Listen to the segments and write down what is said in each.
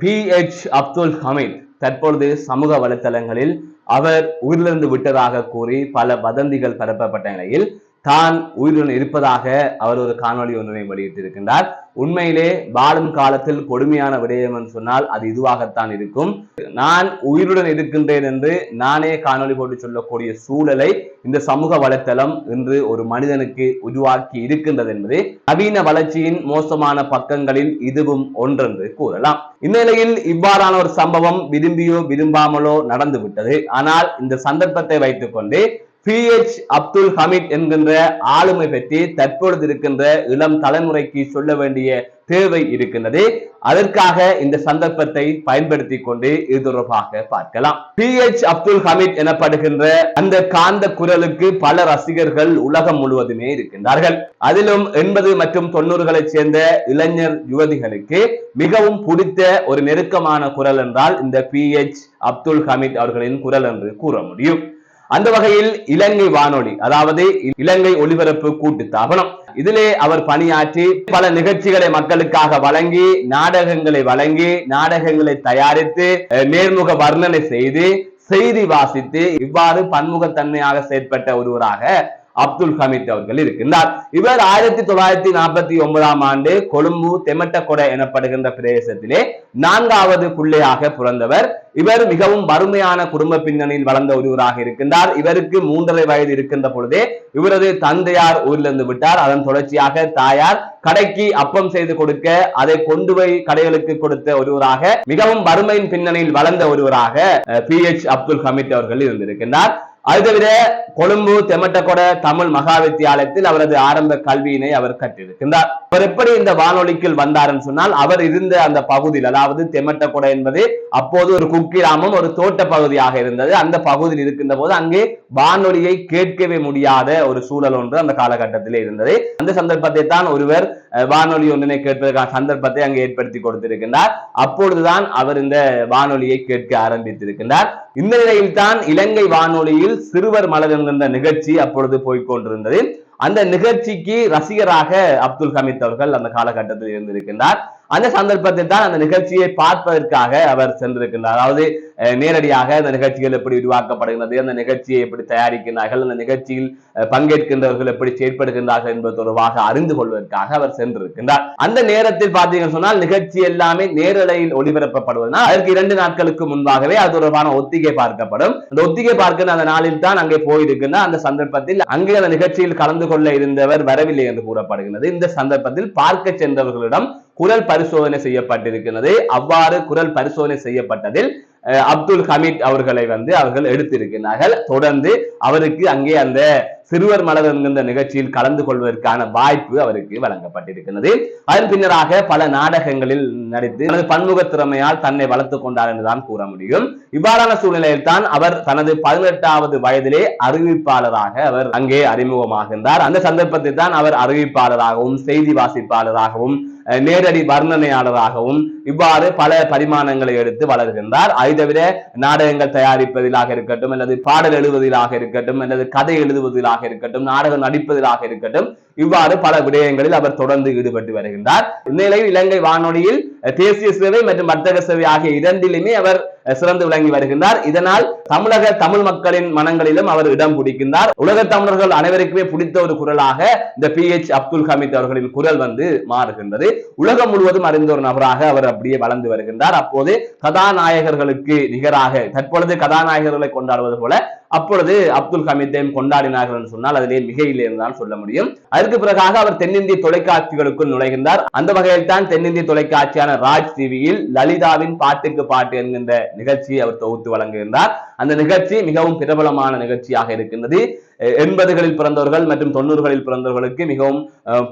B H Abdul Hamid தற்பொழுது சமூக வலைத்தளங்களில் அவர் உயிரிழந்து விட்டதாக கூறி பல வதந்திகள் பரப்பப்பட்ட நிலையில் தான் உயிருடன் இருப்பதாக அவர் ஒரு காணொளி ஒன்றினை வெளியிட்டிருக்கின்றார். உண்மையிலே வாழும் காலத்தில் கொடுமையான விடயம் என்று சொன்னால் அது இதுவாகத்தான் இருக்கும். நான் உயிருடன் இருக்கின்றேன் என்று நானே காணொளி போட்டு சொல்லக்கூடிய சூழலை இந்த சமூக வலைத்தளம் இன்று ஒரு மனிதனுக்கு உருவாக்கி இருக்கின்றது என்பது நவீன வளர்ச்சியின் மோசமான பக்கங்களில் இதுவும் ஒன்றென்று கூறலாம். இந்நிலையில் இவ்வாறான ஒரு சம்பவம் விரும்பியோ விரும்பாமலோ நடந்து விட்டது ஆனால் இந்த சந்தர்ப்பத்தை வைத்துக்கொண்டு பி எச் அப்துல் ஹமீத் என்கின்ற ஆளுமை பற்றி தற்பொழுது இருக்கின்ற இளம் தலைமுறைக்கு சொல்ல வேண்டிய தேவை இருக்கின்றது. அதற்காக இந்த சந்தர்ப்பத்தை பயன்படுத்தி கொண்டு இது தொடர்பாக பார்க்கலாம். பி எச் அப்துல் ஹமீத் எனப்படுகின்ற அந்த காந்த குரலுக்கு பல ரசிகர்கள் உலகம் முழுவதுமே இருக்கின்றார்கள். அதிலும் எண்பது மற்றும் தொண்ணூறுகளைச் சேர்ந்த இளைஞர் யுவதிகளுக்கு மிகவும் பிடித்த ஒரு நெருக்கமான குரல் என்றால் இந்த பி எச் அப்துல் ஹமீத் அவர்களின் குரல் என்று கூற முடியும். அந்த வகையில் இலங்கை வானொலி அதாவது இலங்கை ஒலிபரப்பு கூட்டு தாபனம் இதிலே அவர் பணியாற்றி பல நிகழ்ச்சிகளை மக்களுக்காக வழங்கி நாடகங்களை வழங்கி நாடகங்களை தயாரித்து நேர்முக வர்ணனை செய்து செய்தி வாசித்து இவ்வாறு பன்முகத்தன்மையாக செயற்பட்ட ஒருவராக அப்துல் ஹமீத் அவர்கள் இருக்கின்றார். இவர் ஆயிரத்தி தொள்ளாயிரத்தி நாற்பத்தி ஒன்பதாம் ஆண்டு கொழும்பு தெமட்டக்கொடை எனப்படுகின்ற பிரதேசத்திலே நான்காவது பிள்ளையாக பிறந்தவர். இவர் மிகவும் வறுமையான குடும்ப பின்னணியில் வளர்ந்த ஒருவராக இருக்கின்றார். இவருக்கு மூன்றரை வயது இருக்கின்ற பொழுதே இவரது தந்தையார் ஊரிலிருந்து விட்டார். அதன் தொடர்ச்சியாக தாயார் கடைக்கு அப்பம் செய்து கொடுக்க அதை கொண்டு போய் கடைகளுக்கு கொடுத்த ஒருவராக மிகவும் வறுமையின் பின்னணியில் வளர்ந்த ஒருவராக பி. எச். அப்துல் ஹமீத் அவர்கள் இருந்திருக்கின்றார். அது தவிர கொழும்பு தெமட்டகொட தமிழ் மகா வித்தியாலயத்தில் அவரது ஆரம்ப கல்வியினை அவர் கற்றிருக்கின்றார். அவர் எப்படி இந்த வானொலிக்குள் வந்தார் என்று சொன்னால் அவர் இருந்த அந்த பகுதியில் அதாவது தெமட்டகொட என்பது அப்போது ஒரு குக்கிராமம் ஒரு தோட்ட பகுதியாக இருந்தது. அந்த பகுதியில் இருக்கின்ற போது அங்கே வானொலியை கேட்கவே முடியாத ஒரு சூழல் ஒன்று அந்த காலகட்டத்திலே இருந்தது. அந்த சந்தர்ப்பத்தை தான் ஒருவர் வானொலி ஒன்றினை கேட்பதற்கான சந்தர்ப்பத்தை அங்கு ஏற்படுத்தி கொடுத்திருக்கின்றார். அப்பொழுதுதான் அவர் இந்த வானொலியை கேட்க ஆரம்பித்திருக்கின்றார். இந்த நிலையில் தான் இலங்கை வானொலியில் சிறுவர் மலர் என்கின்ற நிகழ்ச்சி அப்பொழுது போய்கொண்டிருந்தது அந்த நிகழ்ச்சிக்கு ரசிகராக அப்துல் ஹமீத் அவர்கள் அந்த காலகட்டத்தில் இருந்திருக்கின்றார். அந்த சந்தர்ப்பத்தில் தான் அந்த நிகழ்ச்சியை பார்ப்பதற்காக அவர் சென்றிருக்கின்றார். அதாவது நேரடியாக அந்த நிகழ்ச்சிகள் எப்படி உருவாக்கப்படுகிறது அந்த நிகழ்ச்சியை எப்படி தயாரிக்கின்றார்கள் அந்த நிகழ்ச்சியில் பங்கேற்கின்றவர்கள் எப்படி செயற்படுகின்றார்கள் என்பது தொடர்பாக அறிந்து கொள்வதற்காக அவர் சென்றிருக்கின்றார். அந்த நேரத்தில் பார்த்தீங்கன்னு சொன்னால் நிகழ்ச்சி எல்லாமே நேரலையில் ஒளிபரப்பப்படுவதனால் அதற்கு இரண்டு நாட்களுக்கு முன்பாகவே அது தொடர்பான ஒத்திகை பார்க்கப்படும். அந்த ஒத்திகை பார்க்கிற அந்த நாளில் தான் அங்கே போயிருக்கின்ற அந்த சந்தர்ப்பத்தில் அங்கே அந்த நிகழ்ச்சியில் கலந்து கொள்ள இருந்தவர் வரவில்லை என்று கூறப்படுகிறது இந்த சந்தர்ப்பத்தில் பார்க்க சென்றவர்களிடம் குரல் பரிசோதனை செய்யப்பட்டிருக்கிறது. அவ்வாறு குரல் பரிசோதனை செய்யப்பட்டதில் அப்துல் ஹமீத் அவர்களை வந்து அவர்கள் எடுத்திருக்கிறார்கள். தொடர்ந்து அவருக்கு அங்கே அந்த சிறுவர் மலர் என்கின்ற நிகழ்ச்சியில் கலந்து கொள்வதற்கான வாய்ப்பு அவருக்கு வழங்கப்பட்டிருக்கிறது. அதன் பின்னராக பல நாடகங்களில் நடித்து தனது பன்முக திறமையால் தன்னை வளர்த்துக் கொண்டார் என்றுதான் கூற முடியும். இவ்வாறான சூழ்நிலையில் தான் அவர் தனது பதினெட்டாவது வயதிலே அறிவிப்பாளராக அவர் அங்கே அறிமுகமாகின்றார். அந்த சந்தர்ப்பத்தில் தான் அவர் அறிவிப்பாளராகவும் செய்தி வாசிப்பாளராகவும் நேரடி வர்ணனையாளராகவும் இவ்வாறு பல பரிமாணங்களை எடுத்து வளர்கின்றார். அதை தவிர நாடகங்கள் தயாரிப்பதிலாக இருக்கட்டும் அல்லது பாடல் எழுதுவதிலாக இருக்கட்டும் அல்லது கதை எழுதுவதிலாக இருக்கட்டும் நாடகம் நடிப்பதிலாக இருக்கட்டும் இவ்வாறு பல விடயங்களில் அவர் தொடர்ந்து ஈடுபட்டு வருகின்றார். இந்நிலையில் இலங்கை வானொலியில் தேசிய சேவை மற்றும் வர்த்தக சேவை ஆகிய இரண்டிலுமே அவர் சிறந்து விளங்கி வருகின்றார். இதனால் தமிழக தமிழ் மக்களின் மனங்களிலும் அவர் இடம் பிடிக்கின்றார். உலக தமிழர்கள் அனைவருக்குமே பிடித்த ஒரு குரலாக இந்த பி எச் அப்துல் ஹமீத் அவர்களின் குரல் வந்து மாறுகின்றது. உலகம் முழுவதும் அறிந்த ஒரு நபராக அவர் அப்படியே வளர்ந்து வருகின்றார். அப்போது கதாநாயகர்களுக்கு நிகராக தற்பொழுது கதாநாயகர்களை கொண்டாடுவது போல அப்பொழுது அப்துல் ஹமீத்தையும் கொண்டாடினார்கள் என்று சொன்னால் அதிலே மிக இல்லை சொல்ல முடியும். அதற்கு பிறகாக அவர் தென்னிந்திய தொலைக்காட்சிகளுக்குள் நுழைகின்றார். அந்த வகையில் தான் தென்னிந்திய தொலைக்காட்சியான ராஜ் டிவியில் லலிதாவின் பாட்டுக்கு பாட்டு என்கின்ற நிகழ்ச்சியை அவர் தொகுத்து வழங்கியிருந்தார். அந்த நிகழ்ச்சி மிகவும் பிரபலமான நிகழ்ச்சியாக இருக்கின்றது. எண்பதுகளில் பிறந்தவர்கள் மற்றும் தொண்ணூறுகளில் பிறந்தவர்களுக்கு மிகவும்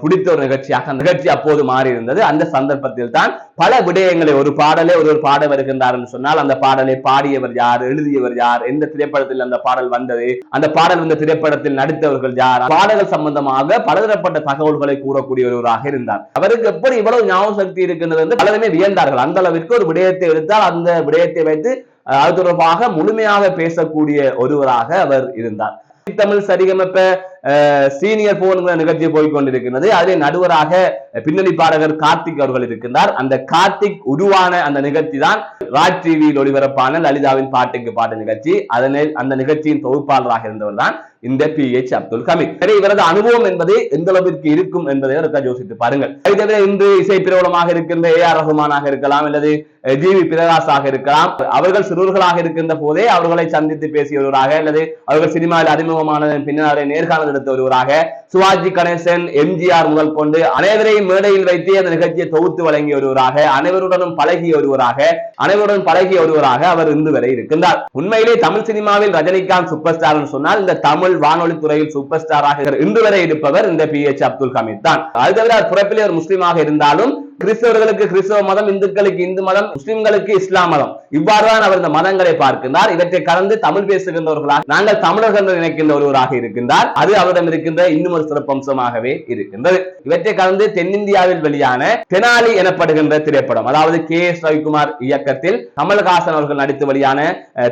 பிடித்த ஒரு நிகழ்ச்சியாக அந்த நிகழ்ச்சி அப்போது மாறி இருந்தது அந்த சந்தர்ப்பத்தில் தான் பல விடயங்களை ஒரு பாடலே ஒரு ஒரு பாட வருகின்றார் என்று சொன்னால் அந்த பாடலை பாடியவர் யார் எழுதியவர் யார் எந்த திரைப்படத்தில் அந்த பாடல் வந்தது அந்த பாடல் வந்த திரைப்படத்தில் நடித்தவர்கள் யார் பாடல்கள் சம்பந்தமாக பலதரப்பட்ட தகவல்களை கூறக்கூடிய ஒருவராக இருந்தார். அவருக்கு எப்படி இவ்வளவு ஞாபக சக்தி இருக்கின்றது என்று பலருமே வியந்தார்கள். அந்த அளவிற்கு ஒரு விடயத்தை எடுத்தால் அந்த விடயத்தை வைத்து அது தொடர்பாக முழுமையாக பேசக்கூடிய ஒருவராக அவர் இருந்தார். தமிழ் சரிகமப்ப சீனியர் போன்கிற நிகழ்ச்சி போய் கொண்டிருக்கிறது அதிலே நடுவராக பின்னணி பாடகர் கார்த்திக் அவர்கள் இருக்கின்றார். அந்த கார்த்திக் உருவான அந்த நிகழ்ச்சி தான் ராஜ் டிவியில் ஒளிபரப்பான லலிதாவின் பாட்டுக்கு பாட்டு நிகழ்ச்சி. அதனை அந்த நிகழ்ச்சியின் தொகுப்பாளராக இருந்தவர் தான் இந்த பி எச் அப்துல் ஹமீத் சரி இவரது அனுபவம் என்பது எந்த அளவிற்கு இருக்கும் என்பதை ஒருக்கா யோசித்து பாருங்கள். அதை தவிர இன்று இசை பிரபலமாக இருக்கின்ற ஏ ஆர் ரகுமானாக இருக்கலாம் அல்லது ஜி வி பிரகாஷாக இருக்கலாம். அவர்கள் சிறுவர்களாக இருக்கின்ற போதே அவர்களை சந்தித்து பேசிய ஒருவராக அல்லது அவர்கள் சினிமாவில் அறிமுகமானதன் பின்னர் நேர்காணல் எடுத்த ஒருவராக சிவாஜி கணேசன் எம்ஜிஆர் முதல் கொண்டு அனைவரையும் மேடையில் வைத்து அந்த நிகழ்ச்சியை தொகுத்து வழங்கிய ஒருவராக அனைவருடனும் பழகிய ஒருவராக அனைவருடன் பழகிய ஒருவராக அவர் இன்று வரை இருக்கின்றார். உண்மையிலே தமிழ் சினிமாவில் ரஜினிகாந்த் சூப்பர் ஸ்டார் சொன்னால் இந்த தமிழ் வானொலி துறையில் சூப்பர் ஸ்டாராக இன்று வரை இருப்பவர் இந்த பி எச் அப்துல் ஹமீத் தான். அது தவிர பிறப்பிலே ஒரு முஸ்லீமாக இருந்தாலும் கிறிஸ்தவர்களுக்கு கிறிஸ்தவ மதம் இந்துக்களுக்கு இந்து மதம் முஸ்லிம்களுக்கு இஸ்லாம் மதம். இவ்வாறுதான் அவர் இந்த மதங்களை பார்க்கின்றார். இவற்றை கலந்து தமிழ் பேசுகின்றவர்களாக நாங்கள் தமிழர்கள் நினைக்கின்ற ஒருவராக இருக்கின்றார். அது அவரிடம் இருக்கின்ற இன்னும் ஒரு சிறப்பம்சமாகவே இருக்கின்றது. இவற்றை கலந்து தென்னிந்தியாவில் வெளியான தெனாலி எனப்படுகின்ற திரைப்படம் அதாவது கே எஸ் ரவிக்குமார் இயக்கத்தில் கமல்ஹாசன் அவர்கள் நடித்து வெளியான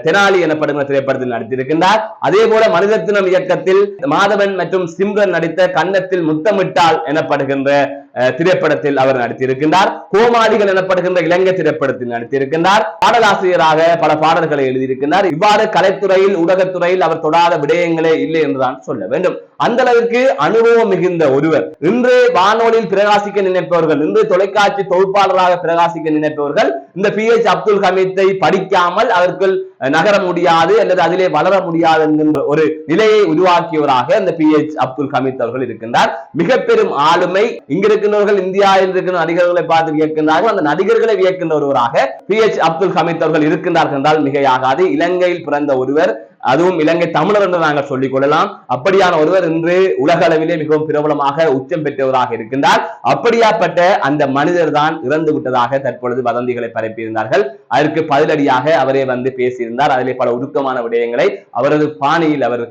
தெனாலி எனப்படுகின்ற திரைப்படத்தில் நடித்திருக்கின்றார். அதே போல மனிதத்தினம் இயக்கத்தில் மாதவன் மற்றும் சிம்ரன் நடித்த கன்னத்தில் முத்தமிட்டால் எனப்படுகின்ற திரைப்படத்தில் அவர் நடித்திருக்கின்றார். கோமாளிகள் எனப்படுகின்ற இலங்கை திரைப்படத்தில் நடித்திருக்கின்றார். பாடலாசிரியராக பல பாடல்களை எழுதியிருக்கின்றார். இவ்வாறு கலைத்துறையில் ஊடகத்துறையில் அவர் தொடாத விடயங்களே இல்லை என்றுதான் சொல்ல வேண்டும். அந்த அளவுக்கு அனுபவம் மிகுந்த ஒருவர். இன்று வானொலியில் பிரகாசிக்க நினைப்பவர்கள் இன்று தொலைக்காட்சி தொகுப்பாளராக பிரகாசிக்க நினைப்பவர்கள் இந்த பி எச் அப்துல் ஹமீத்தை படிக்காமல் அவர்கள் நகர முடியாது அல்லது அதிலே வளர முடியாது என்கின்ற ஒரு நிலையை உருவாக்கியவராக இந்த பி எச் அப்துல் ஹமீத் அவர்கள் இருக்கின்றார். மிக பெரும் ஆளுமை இங்க இருக்கின்றவர்கள் இந்தியாவில் இருக்கிற நடிகர்களை பார்த்து வியக்கின்றார்கள். அந்த நடிகர்களை வியக்கின்ற ஒருவராக பி எச் அப்துல் ஹமீத் அவர்கள் இருக்கின்றார்கள் என்றால் மிகையாகாது. இலங்கையில் பிறந்த ஒருவர் அதுவும் இலங்கை தமிழர் என்று நாங்கள் சொல்லிக் கொள்ளலாம். அப்படியான ஒருவர் இன்று உலக அளவிலே மிகவும் பிரபலமாக உச்சம் பெற்றவராக இருக்கின்றார். அப்படியாப்பட்ட அந்த மனிதர் தான் இறந்து விட்டதாக தற்பொழுது வதந்திகளை பரப்பியிருந்தார்கள். அதற்கு பதிலடியாக அவரே வந்து பேசியிருந்தார். அதிலே பல உருக்கமான விடயங்களை அவரது பாணியில் அவர்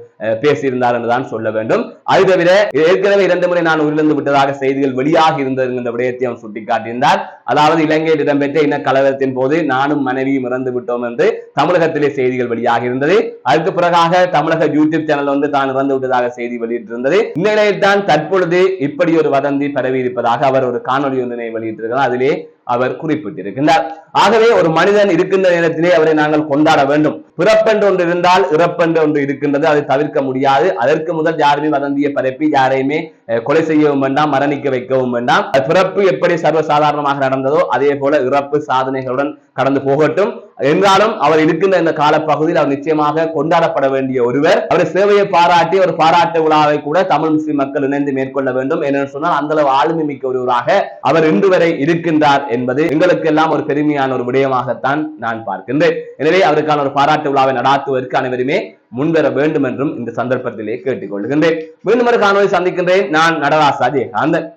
பேசியிருந்தார் என்றுதான் சொல்ல வேண்டும். அது தவிர ஏற்கனவே இரண்டு முறை நான் உயிரிழந்து விட்டதாக செய்திகள் வெளியாக இருந்தது என்ற விடயத்தை அவர் சுட்டிக்காட்டியிருந்தார். அதாவது இலங்கையில் இடம்பெற்ற இன கலவரத்தின் போது நானும் மனைவியும் இறந்து விட்டோம் என்று தமிழகத்திலே செய்திகள் வெளியாக இருந்தது. அதற்கு பிறகாக தமிழக யூடியூப் சேனல் வந்து தான் இறந்து விட்டதாக செய்தி வெளியிட்டிருந்தது. இந்த தான் தற்பொழுது இப்படி ஒரு வதந்தி பரவி இருப்பதாக அவர் ஒரு காணொலி ஒன்றினை வெளியிட்டிருக்கிறார். அதிலே அவர் குறிப்பிட்டிருக்கின்றார். ஆகவே ஒரு மனிதன் இருக்கின்ற நேரத்திலே அவரை நாங்கள் கொண்டாட வேண்டும். பிறப்பென்று ஒன்று இருந்தால் இறப்பென்று ஒன்று இருக்கின்றது. அதை தவிர்க்க முடியாது. அதற்கு முதல் யாருமே வதந்தியை பரப்பி யாரையுமே கொலை செய்யவும் வேண்டாம் மரணிக்க வைக்கவும் வேண்டாம். பிறப்பு எப்படி சர்வசாதாரணமாக நடந்ததோ அதே போல இறப்பு சாதனைகளுடன் கடந்து போகட்டும். என்றாலும் அவர் இருக்கின்ற இந்த காலப்பகுதியில் அவர் நிச்சயமாக கொண்டாடப்பட வேண்டிய ஒருவர். அவர் சேவையை பாராட்டி ஒரு பாராட்டு விழாவை கூட தமிழ் முஸ்லிம் மக்கள் இணைந்து மேற்கொள்ள வேண்டும். என்று சொன்னால் அந்த அளவு ஆளுமை மிக்க ஒருவராக அவர் இன்று வரை இருக்கின்றார் என்பது எங்களுக்கு எல்லாம் ஒரு பெருமையான ஒரு விடயமாகத்தான் நான் பார்க்கின்றேன். எனவே அவருக்கான ஒரு பாராட்டு விழாவை நடாத்துவதற்கு அனைவருமே முன்வர வேண்டும் என்றும் இந்த சந்தர்ப்பத்திலே கேட்டுக்கொள்கின்றேன். மீண்டும் ஒரு காணொலி சந்திக்கின்றேன். நான் நடராசா ஜெயகாந்தன்.